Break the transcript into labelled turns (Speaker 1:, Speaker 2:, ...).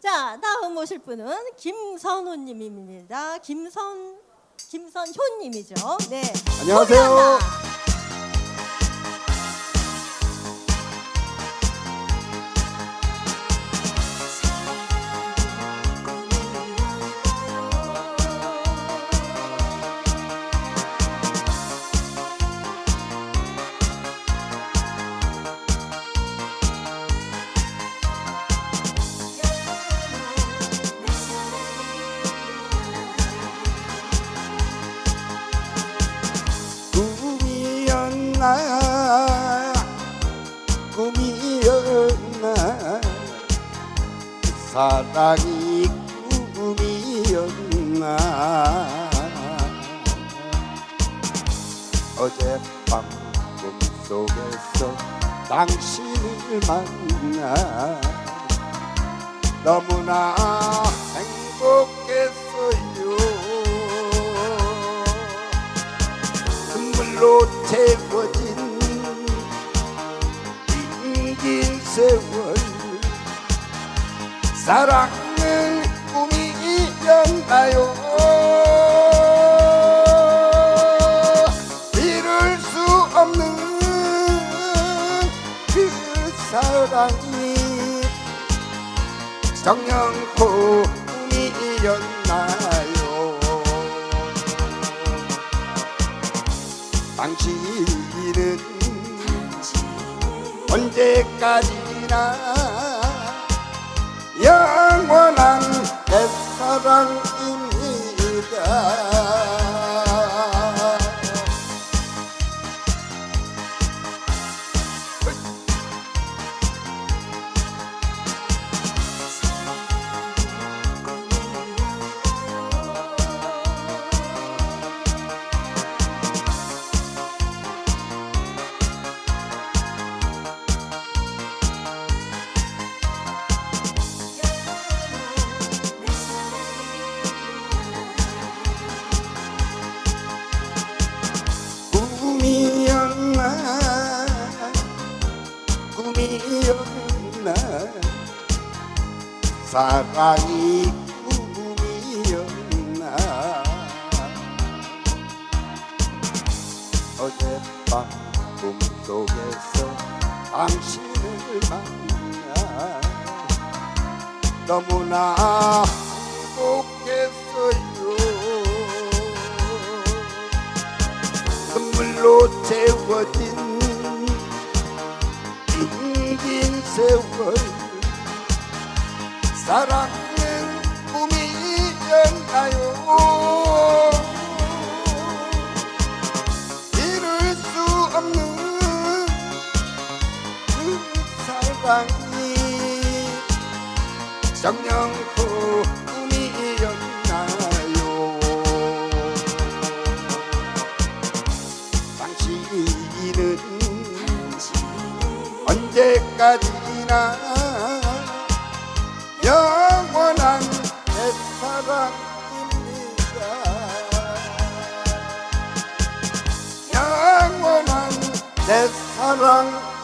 Speaker 1: 자, 다음 오실 분은 김선호 님입니다. 김선 김선효 님이죠. 네.
Speaker 2: 안녕하세요.
Speaker 1: 소개한다.
Speaker 2: 사랑이 꿈이었나? 어젯밤 꿈속에서 당신을 만나 너무나 행복했어요. 눈물로 채워진 긴 세월 사랑은 꿈이었나요? 이룰 수 없는 그 사랑이 정령코 꿈이었나요? 당신은 언제까지나 영 꿈이었나? 사랑이 꿈이었나? 어젯밤 꿈속에서 당신을 만나 너무나 행복했어요. 눈물로 채워진 긴 세월 사랑은 꿈이었나요? 이룰 수 없는 그 사랑이 정령코 언제까지나. 영원한 내 영원한 내 사랑입니다